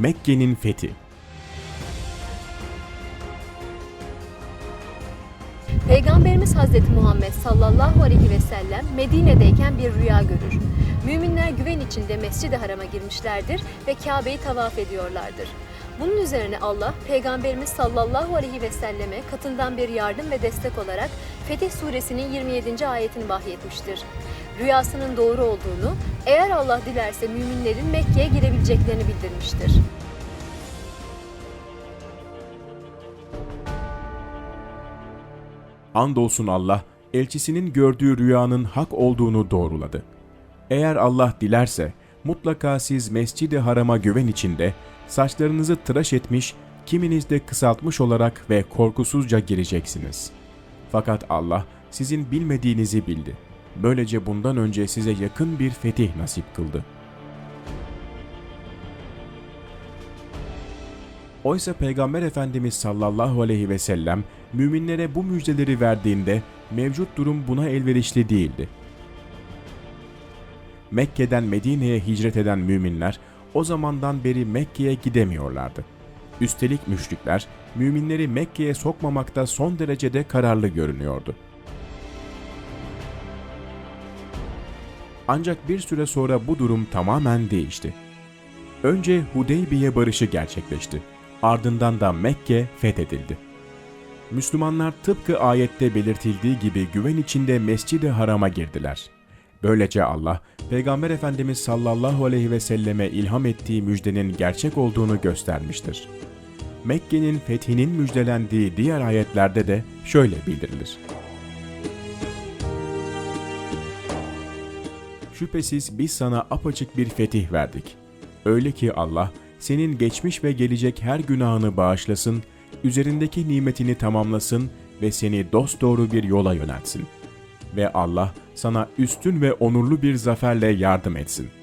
Mekke'nin fethi. Peygamberimiz Hazreti Muhammed sallallahu aleyhi ve sellem Medine'deyken bir rüya görür. Müminler güven içinde Mescid-i Haram'a girmişlerdir ve Kabe'yi tavaf ediyorlardır. Bunun üzerine Allah, Peygamberimiz sallallahu aleyhi ve selleme katından bir yardım ve destek olarak Fetih Suresinin 27. ayetini vahyetmiştir. Rüyasının doğru olduğunu, eğer Allah dilerse müminlerin Mekke'ye girebileceklerini bildirmiştir. Andolsun Allah, elçisinin gördüğü rüyanın hak olduğunu doğruladı. Eğer Allah dilerse, mutlaka siz Mescid-i Haram'a güven içinde, saçlarınızı tıraş etmiş, kiminiz de kısaltmış olarak ve korkusuzca gireceksiniz. Fakat Allah sizin bilmediğinizi bildi. Böylece bundan önce size yakın bir fetih nasip kıldı. Oysa Peygamber Efendimiz sallallahu aleyhi ve sellem müminlere bu müjdeleri verdiğinde mevcut durum buna elverişli değildi. Mekke'den Medine'ye hicret eden müminler o zamandan beri Mekke'ye gidemiyorlardı. Üstelik müşrikler müminleri Mekke'ye sokmamakta son derecede kararlı görünüyordu. Ancak bir süre sonra bu durum tamamen değişti. Önce Hudeybiye barışı gerçekleşti. Ardından da Mekke fethedildi. Müslümanlar tıpkı ayette belirtildiği gibi güven içinde Mescid-i Haram'a girdiler. Böylece Allah, Peygamber Efendimiz sallallahu aleyhi ve selleme ilham ettiği müjdenin gerçek olduğunu göstermiştir. Mekke'nin fethinin müjdelendiği diğer ayetlerde de şöyle bildirilir. Şüphesiz biz sana apaçık bir fetih verdik. Öyle ki Allah senin geçmiş ve gelecek her günahını bağışlasın, üzerindeki nimetini tamamlasın ve seni dosdoğru bir yola yöneltsin. Ve Allah sana üstün ve onurlu bir zaferle yardım etsin.''